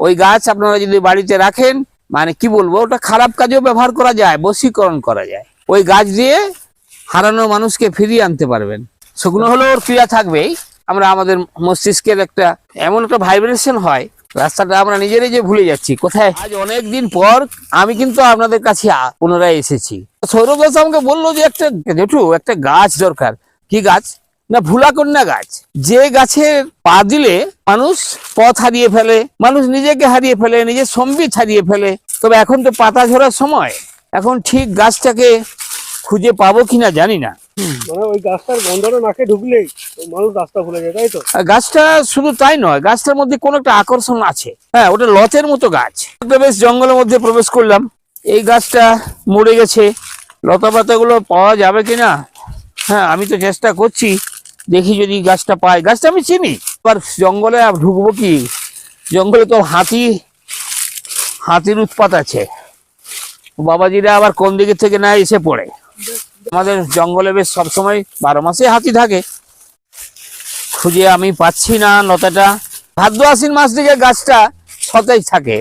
ওই গাছ আপনারা যদি বাড়িতে রাখেন মানে কি বলব, ওটা খারাপ কাজেও ব্যবহার করা যায়, বশীকরণ করা যায়। ওই গাছ দিয়ে হারানো মানুষকে ফিরিয়ে আনতে পারবেন। শুকনো হলেও ওর ক্রিয়া থাকবেই। আমরা আমাদের মস্তিষ্কের একটা এমন একটা ভাইব্রেশন হয়, রাস্তাটা আমরা নিজেরাই যে ভুলে যাচ্ছি, কোথায়? আজ অনেক দিন পর আমি কিন্তু আপনাদের কাছে পুনরায় এসেছি। সৌরভ দাস আমাকে বলল যে একটা, জেঠু, একটা গাছ দরকার। কি গাছ? না ভুলাকন্যা গাছ। যে গাছের পা দিলে মানুষ পথ হারিয়ে ফেলে মানুষ নিজেকে হারিয়ে ফেলে নিজের সম্বিত হারিয়ে ফেলে। তবে এখন তো পাতা ঝরার সময়। এখন ঠিক গাছটাকে খুঁজে পাবো কিনা জানি না। মানে ওই গাছটার গন্ধটা নাকে ঢুকলেই মানুষ রাস্তা ভুলে যায় তাই তো? গাছটা শুধু তাই নয় গাছটার মধ্যে কোনো একটা আকর্ষণ আছে। হ্যাঁ ওটা লতের মতো গাছ। বেশ জঙ্গলের মধ্যে প্রবেশ করলাম। এই গাছটা মরে গেছে। লতা পাতাগুলো পাওয়া যাবে কিনা? হ্যাঁ আমি তো চেষ্টা করছি। দেখি যদি গাছটা পাই। গাছটা আমি চিনি। এবার জঙ্গলে ঢুকবো কি? জঙ্গলে তো হাতি, হাতির উৎপাত আছে। বাবাজিরা আবার কোন দিকে থেকে না এসে পড়ে? আমাদের জঙ্গলে বেশ সবসময় বারো মাসে হাতি থাকে। খুঁজে আমি পাচ্ছি না লতাটা। ভাদ্র আশ্বিন মাস থেকে গাছটা সতেজ থাকে,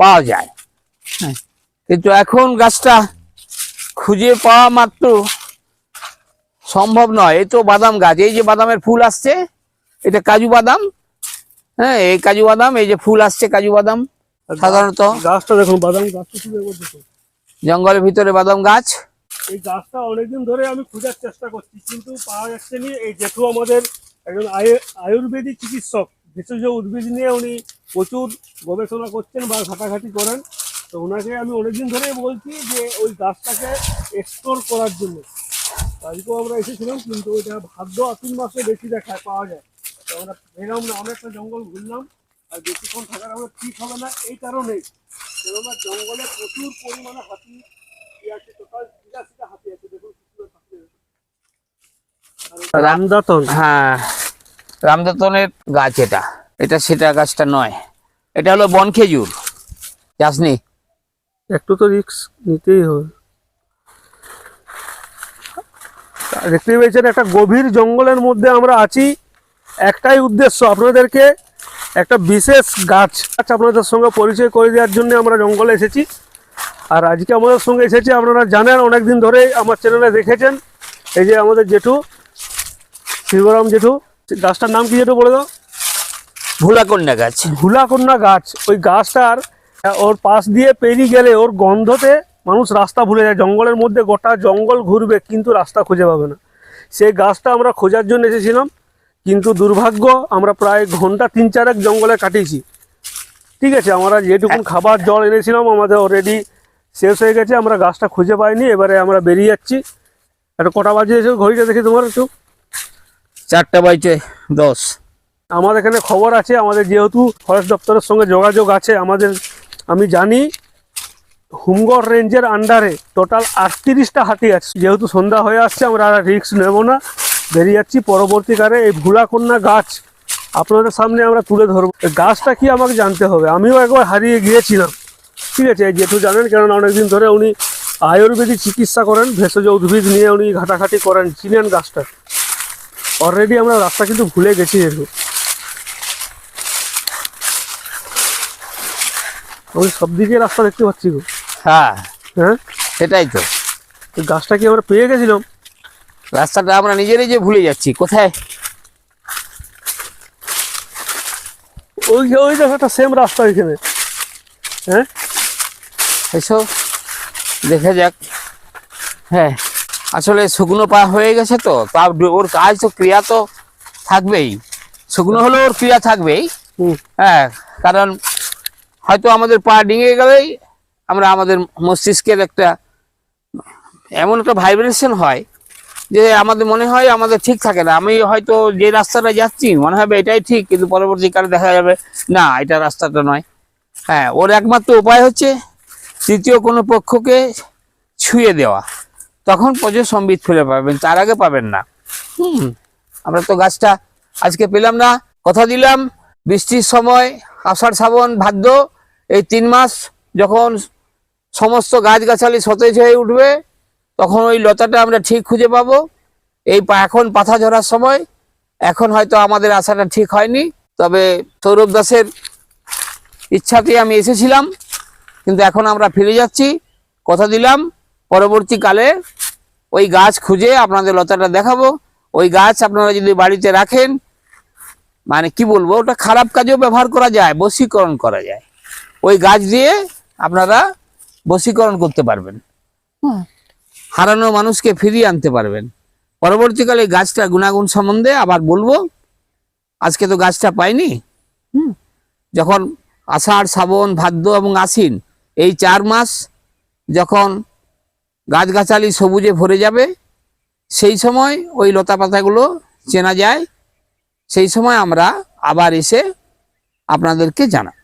পাওয়া যায়। কিন্তু এখন গাছটা খুঁজে পাওয়া মাত্র সম্ভব নয়। এই তো বাদাম গাছ। এই যে বাদামের ফুল আসছে এটা কাজু বাদাম। হ্যাঁ এই কাজু বাদাম এই যে ফুল আসছে কাজু বাদাম সাধারণত। গাছটা দেখুন বাদাম জঙ্গলের ভিতরে বাদাম গাছ। এই গাছটা অনেকদিন ধরে আমি খোঁজার চেষ্টা করছি কিন্তু পাওয়া যাচ্ছে না। এই জেঠু আমাদের একজন আয়ু- আয়ুর্বেদিক চিকিৎসক ভেষজ উদ্ভিদ নিয়ে উনি প্রচুর গবেষণা করছেন বা ঘাটাঘাটি করেন তো ওনাকে আমি অনেকদিন ধরেই বলছি যে ওই গাছটাকে এক্সপ্লোর করার জন্য। আজকেও আমরা এসেছিলাম কিন্তু ওইটা ভাদ্র আশ্বিন মাসে বেশি দেখায় পাওয়া যায়। তো আমরা ভেলাম না অনেকটা জঙ্গল ঘুরলাম আর বেশিক্ষণ থাকার আমরা ঠিক হবে না এই কারণেই। কেননা জঙ্গলে প্রচুর পরিমাণে হাতি আছে টোটাল বিরাশিটা হাতি আছে দেখুন রামদাতন? হ্যাঁ রামদতনের গাছ এটা। এটা সেটা গাছটা নয়। এটা হলো বন খেজুর যাসনি? একটু তো রিক্স নিতেই হবে। দেখতে পেয়েছেন একটা গভীর জঙ্গলের মধ্যে আমরা আছি। একটাই উদ্দেশ্য আপনাদেরকে একটা বিশেষ গাছ গাছ আপনাদের সঙ্গে পরিচয় করে দেওয়ার জন্য আমরা জঙ্গলে এসেছি। আর আজকে আমাদের সঙ্গে এসেছি আপনারা জানেন অনেক দিন ধরে আমার চ্যানেলে দেখেছেন এই যে আমাদের জেঠু শিবরাম জেঠু। গাছটার নাম কি জেঠু বলে দাও? ভোলাকন্যা গাছ। ভুলাকন্যা গাছ। ওই গাছটার ওর পাশ দিয়ে পেরিয়ে গেলে ওর গন্ধতে মানুষ রাস্তা ভুলে যায় জঙ্গলের মধ্যে গোটা জঙ্গল ঘুরবে কিন্তু রাস্তা খুঁজে পাবে না। সেই গাছটা আমরা খোঁজার জন্য এসেছিলাম কিন্তু দুর্ভাগ্য আমরা প্রায় ঘণ্টা তিন চারেক জঙ্গলে কাটিয়েছি। ঠিক আছে আমরা যেটুকু খাবার জল এনেছিলাম আমাদের অলরেডি শেষ হয়ে গেছে আমরা গাছটা খুঁজে পাইনি এবারে আমরা বেরিয়ে যাচ্ছি। একটা কটা বাজে এসে ঘড়িটা দেখি তোমার একটু। চারটা বাইচে দশ। আমাদের এখানে খবর আছে আমাদের যেহেতু ফরেস্ট দপ্তরের সঙ্গে যোগাযোগ আছে আমাদের আমি জানি হুমগড় রেঞ্জের আন্ডারে টোটাল আটত্রিশটা হাতি আছে। যেহেতু সন্ধ্যা হয়ে আসছে, আমরা আর রিস্ক নেব না। বেরিয়ে যাচ্ছি পরবর্তীকালে এই ভুলাকন্যা গাছ। আপনাদের সামনে আমরা তুলে ধরবো। গাছটা কি আমাকে জানতে হবে? আমিও একবার হারিয়ে গিয়েছিলাম। ঠিক আছে যেহেতু জানেন, কেননা অনেকদিন ধরে উনি আয়ুর্বেদিক চিকিৎসা করেন, ভেষজ উদ্ভিদ নিয়ে উনি ঘাটাঘাটি করেন। চিনেন গাছটা। অলরেডি আমরা রাস্তা কিন্তু ভুলে গেছি যেহেতু আমি সব দিকে রাস্তা দেখতে পাচ্ছি গো। হ্যাঁ। হ্যাঁ? সেটাই তো। গাছটা কি আমরা পেয়ে গেছিলাম? রাস্তাটা আমরা নিজেরাই যে ভুলে যাচ্ছি। কোথায়? ওই ওই একটা সেম রাস্তা এখানে। হ্যাঁ? এসো। দেখা যাক। হ্যাঁ। আসলে শুকনো পা হয়ে গেছে তো। তা ওর কাজ তো ক্রিয়া তো থাকবেই। শুকনো হলেও ওর ক্রিয়া থাকবেই। হ্যাঁ। কারণ হয়তো আমাদের পা ডিঙে গেলেই আমরা আমাদের মস্তিষ্কের একটা, এমন একটা ভাইব্রেশন হয় যে আমাদের মনে হয় আমাদের ঠিক থাকে না। আমি হয়তো যে রাস্তাটা যাচ্ছি, মনে হবে এটাই ঠিক, কিন্তু পরবর্তীকালে দেখা যাবে, না, এটা রাস্তাটা নয়। হ্যাঁ ওর একমাত্র উপায় হচ্ছে তৃতীয় কোনো পক্ষকে ছুঁয়ে দেওয়া। তখন প্রচুর সম্বিত ফেলে পাবেন, তার আগে পাবেন না। হুম, আমরা তো গাছটা আজকে পেলাম না, কথা দিলাম, বৃষ্টির সময়, আষাঢ় শ্রাবণ, ভাদ্র, এই তিন মাস যখন সমস্ত গাছগাছালি সতেজ হয়ে উঠবে, তখন ওই লতাটা আমরা ঠিক খুঁজে পাবো। এই এখন পাতা ঝরার সময়, এখন হয়তো আমাদের আশাটা ঠিক হয়নি। তবে সৌরভ দাসের ইচ্ছাতে আমি এসেছিলাম, কিন্তু এখন আমরা ফিরে যাচ্ছি। কথা দিলাম, পরবর্তীকালে ওই গাছ খুঁজে আপনাদের লতাটা দেখাবো। ওই গাছ আপনারা যদি বাড়িতে রাখেন মানে কি বলব, ওটা খারাপ কাজেও ব্যবহার করা যায়, বশীকরণ করা যায়। ওই গাছ দিয়ে আপনারা বশীকরণ করতে পারবেন। হারানো মানুষকে ফিরিয়ে আনতে পারবেন। পরবর্তীকালে গাছটা গুণাগুণ সম্বন্ধে আবার বলব আজকে তো গাছটা পাইনি। যখন আষাঢ় শ্রাবণ ভাদ্র এবং আশ্বিন এই চার মাস যখন গাছগাছালি সবুজে ভরে যাবে সেই সময় ওই লতা পাতাগুলো চেনা যায়। সেই সময় আমরা আবার এসে আপনাদেরকে জানাব।